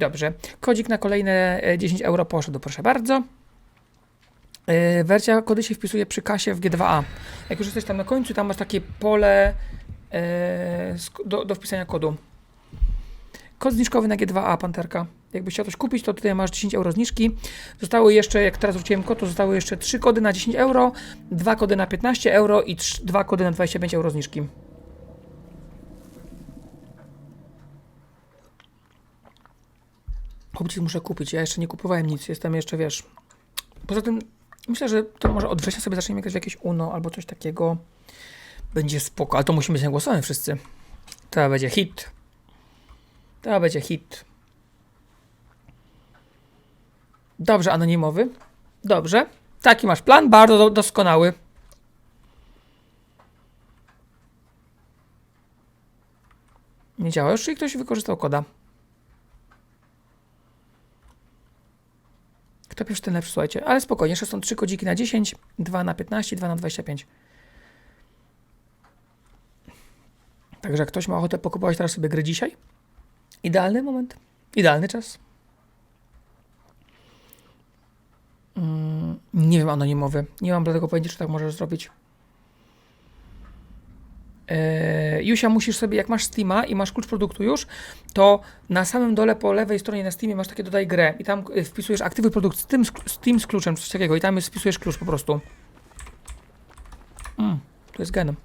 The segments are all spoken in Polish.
Dobrze. Kodzik na kolejne e, 10 euro poszedł, proszę bardzo. E, Wersja kody się wpisuje przy kasie w G2A. Jak już jesteś tam na końcu, tam masz takie pole e, do, do wpisania kodu. Kod zniżkowy na G2A, Panterka. Jakbyś chciał coś kupić, to tutaj masz 10 euro zniżki. Zostały jeszcze, jak teraz wróciłem kod, to zostały jeszcze 3 kody na 10 euro, 2 kody na 15 euro i 2 kody na 25 euro zniżki. Hobbit muszę kupić. Ja jeszcze nie kupowałem nic, jestem jeszcze, wiesz. Poza tym myślę, że to może od września sobie zaczniemy grać w jakieś UNO albo coś takiego. Będzie spoko, ale to musimy być na głosowanie wszyscy. To będzie hit. To będzie hit. Dobrze, anonimowy. Dobrze. Taki masz plan, bardzo do, doskonały. Nie działa już, czyli ktoś wykorzystał koda. Kto pierwszy, ten lepszy, słuchajcie. Ale spokojnie, jeszcze są trzy kodziki na 10, 2 na 15, 2 na 25. Także jak ktoś ma ochotę pokupować teraz sobie gry dzisiaj, idealny moment, idealny czas. Mm, nie wiem, anonimowy. Nie mam dlatego pojęcia, czy tak możesz zrobić. Eee, Jusia, musisz sobie, jak masz Steama i masz klucz produktu już, to na samym dole po lewej stronie na Steamie masz takie dodaj grę i tam y, wpisujesz aktywuj produkt z tym, z tym z kluczem, coś takiego i tam wpisujesz klucz po prostu. Mm, to jest genem.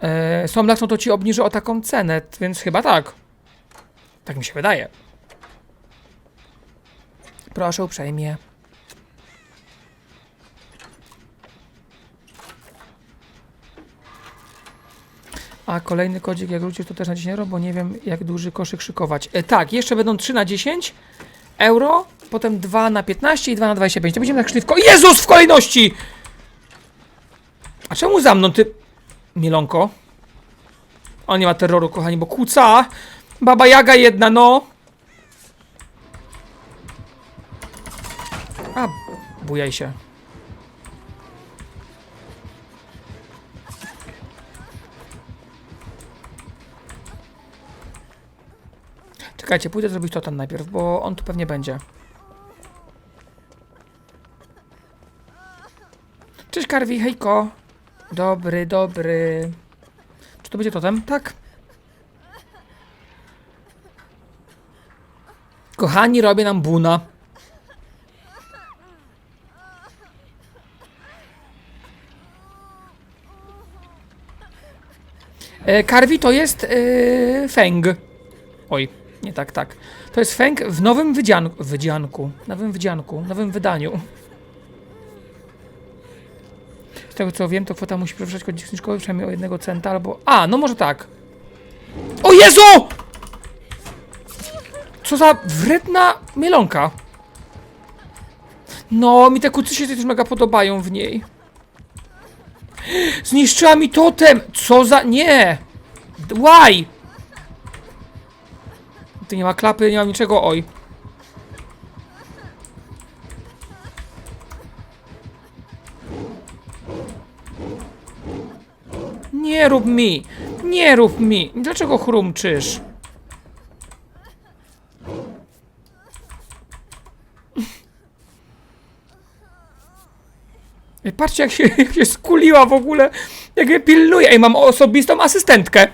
Eee, Somlax, no to ci obniży o taką cenę, więc chyba tak. Tak mi się wydaje. Proszę uprzejmie. Kolejny kodzik, jak wrócisz, to też na 10 euro, bo nie wiem, jak duży koszyk szykować. E, tak, jeszcze będą 3 na 10 euro, potem 2 na 15 i 2 na 25. To będziemy tak szli w Jezus, w kolejności! A czemu za mną, ty... Mielonko? On nie ma terroru, kochani, bo kłóca. Baba Jaga jedna, no. A, bujaj się. Czekajcie, pójdę zrobić to tam najpierw, bo on tu pewnie będzie. Cześć Karwi, hejko. Dobry, dobry. Czy to będzie totem? Tak. Kochani, robię nam buna. E, Karwi to jest e, Feng. Oj, nie tak, tak. To jest Feng w nowym wydzianku. Wydzianku. Nowym wydzianku. Nowym wydaniu. Z tego co wiem, to kwota musi przewyższać kod zniżkowy przynajmniej o jednego centa albo. A, no może tak. O Jezu! Co za wredna mielonka. No, mi te kucy się też mega podobają w niej. Zniszczyła mi totem! Co za... Nie! Why? Tu nie ma klapy, nie ma niczego, oj. Nie rób mi! Nie rób mi! Dlaczego chrumczysz? Patrzcie, jak się, jak się skuliła w ogóle. Jak mnie pilnuje. Ej, mam osobistą asystentkę.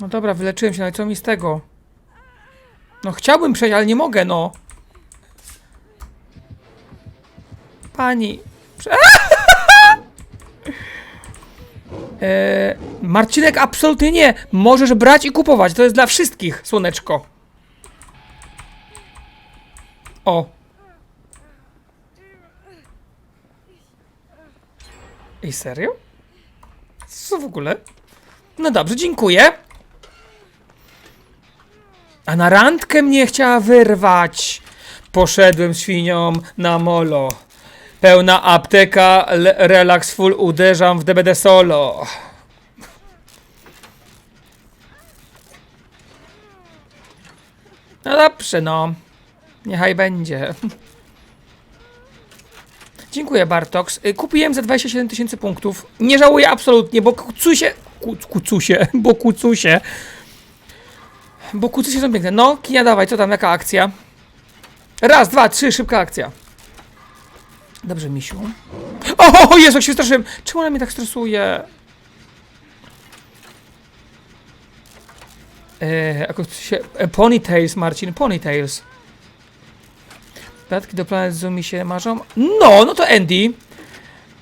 No dobra, wyleczyłem się, ale co mi z tego? No chciałbym przejść, ale nie mogę, no. Pani. Prze- Eee, Marcinek, absolutnie nie. Możesz brać i kupować. To jest dla wszystkich, słoneczko. O. Ej, serio? Co w ogóle? No dobrze, dziękuję. A na randkę mnie chciała wyrwać. Poszedłem świnią na molo. Pełna apteka, relax full, uderzam w DBD solo. No dobrze, no. Niechaj będzie. Dziękuję Bartox. Y, Kupiłem za 27 tysięcy punktów. Nie żałuję absolutnie, bo kucusie... Ku, kucusie, bo kucusie. Bo kucusie są piękne. No, kinia dawaj, co tam, jaka akcja? Raz, dwa, trzy, szybka akcja. Dobrze, misiu. O, Jezu, jak się straszyłem. Czemu ona mnie tak stresuje? Eee, jakoś się... E, ponytails, Marcin, ponytails. Dodatki do Planet Zoo mi się marzą? No, no to Andy.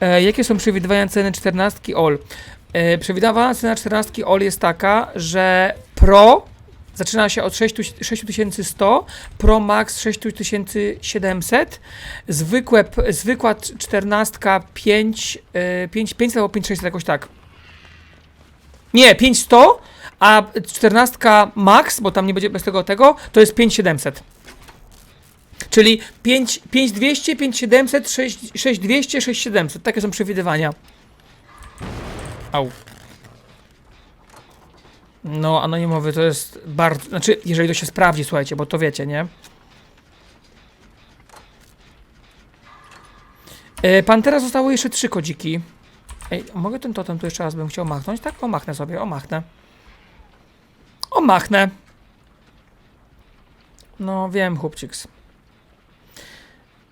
E, jakie są przewidywania ceny 14 All? E, przewidywana cena 14 All jest taka, że Pro zaczyna się od 6 6100, Pro Max 6700, zwykłe, zwykła 14 5, e, 5, 500 albo 5600 jakoś tak. Nie, 5100, a 14 Max, bo tam nie będzie bez tego tego, to jest 5700. Czyli 5, 5200, 5700, 6, 6200, 6700. Takie są przewidywania. Au. No, anonimowy to jest bardzo. Znaczy, jeżeli to się sprawdzi, słuchajcie, bo to wiecie, nie? E, Pantera zostało jeszcze trzy kodziki. Ej, mogę ten totem tu jeszcze raz bym chciał machnąć? Tak, omachnę sobie, omachnę. Omachnę. No, wiem, chłopciks.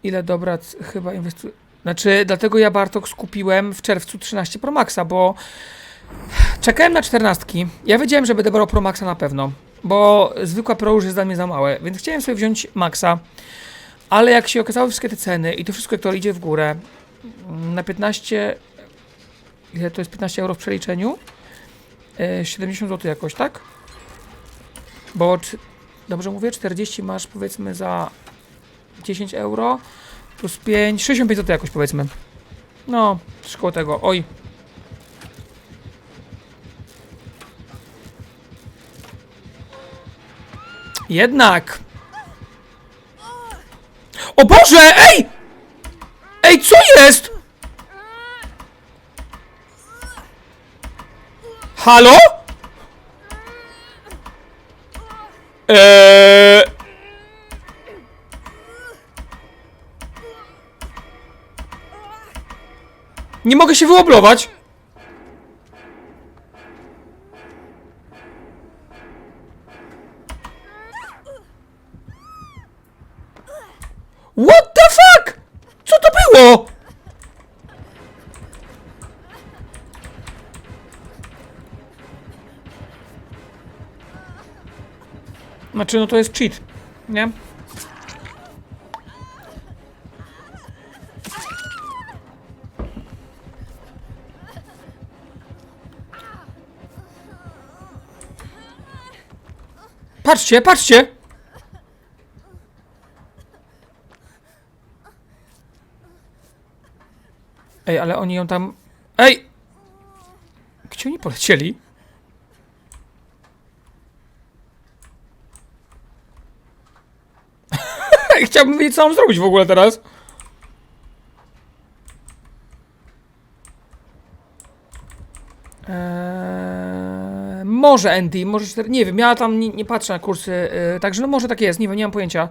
Ile dobra chyba inwestuję. Znaczy, dlatego ja Bartok skupiłem w czerwcu 13 Pro Maxa, bo czekałem na 14. Ja wiedziałem, że będę brał Pro Maxa na pewno, bo zwykła Pro już jest dla mnie za małe, więc chciałem sobie wziąć Maxa. Ale jak się okazały wszystkie te ceny i to wszystko, jak to idzie w górę, na 15. Ile to jest 15 euro w przeliczeniu? E, 70 zł jakoś, tak? Bo dobrze mówię, 40 masz powiedzmy za 10 euro plus 5, 65 zł jakoś powiedzmy. No, coś koło tego. Oj. Jednak. O Boże, ej! Ej, co jest? Halo? Eee... Nie mogę się wyłoblować. What the fuck? Co to było? Znaczy, no to jest cheat, nie? Patrzcie, patrzcie! Ej, ale oni ją tam... Ej! Gdzie oni polecieli? Chciałbym wiedzieć, co mam zrobić w ogóle teraz. Eee, może Andy, może cztery- nie wiem, ja tam nie, nie patrzę na kursy, yy, także no może tak jest, nie wiem, nie mam pojęcia.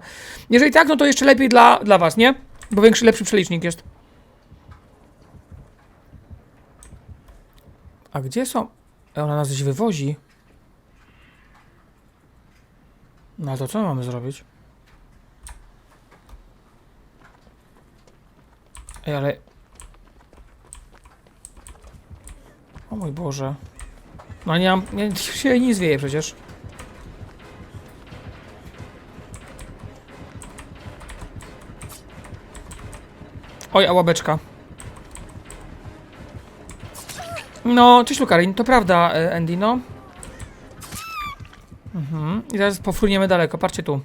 Jeżeli tak, no to jeszcze lepiej dla, dla was, nie? Bo większy, lepszy przelicznik jest. A gdzie są? Ona nas gdzieś wywozi. No to co mamy zrobić? Ej, ale... O mój Boże. No nie mam... Nie, się nie zwieje przecież. Oj, a łabeczka. No, cześć Lukarin, to prawda, e, Andy, no. Mhm. I zaraz pofruniemy daleko, patrzcie tu.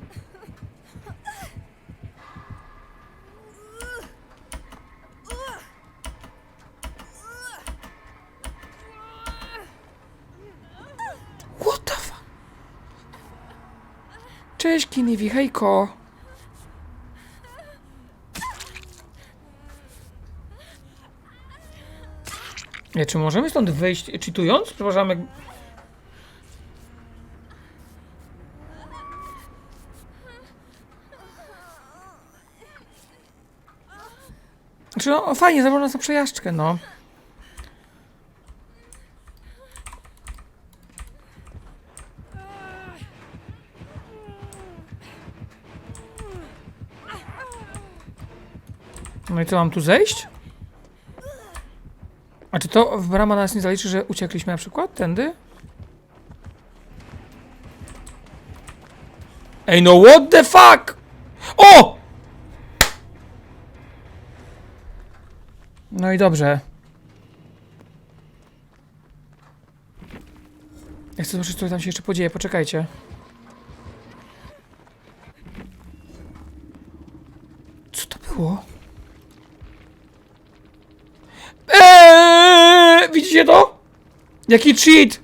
What the fuck? Cześć Kiniwi, hejko. Nie, czy możemy stąd wyjść czytując? Przepraszam, jak... Znaczy, no, fajnie, zabrał nas na przejażdżkę, no. No i co, mam tu zejść? A czy to w brama nas nie zaliczy, że uciekliśmy na przykład tędy? Ej, no what the fuck? O! No i dobrze. Ja chcę zobaczyć, co tam się jeszcze podzieje. Poczekajcie. Jaki cheat!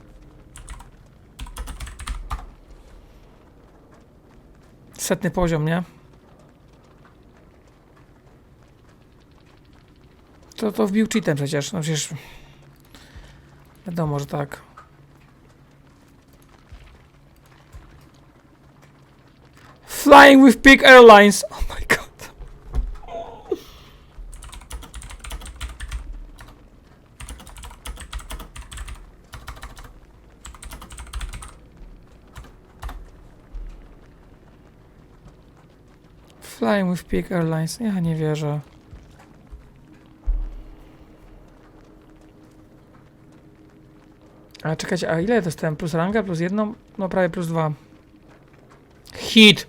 Setny poziom, nie? To, to wbił cheatem przecież. No przecież... Wiadomo, że tak. Flying with Pig Airlines. Flying with Pig Airlines. Ja nie wierzę. A czekajcie, a ile dostałem? Plus ranga, plus jedną? No prawie plus dwa. Hit!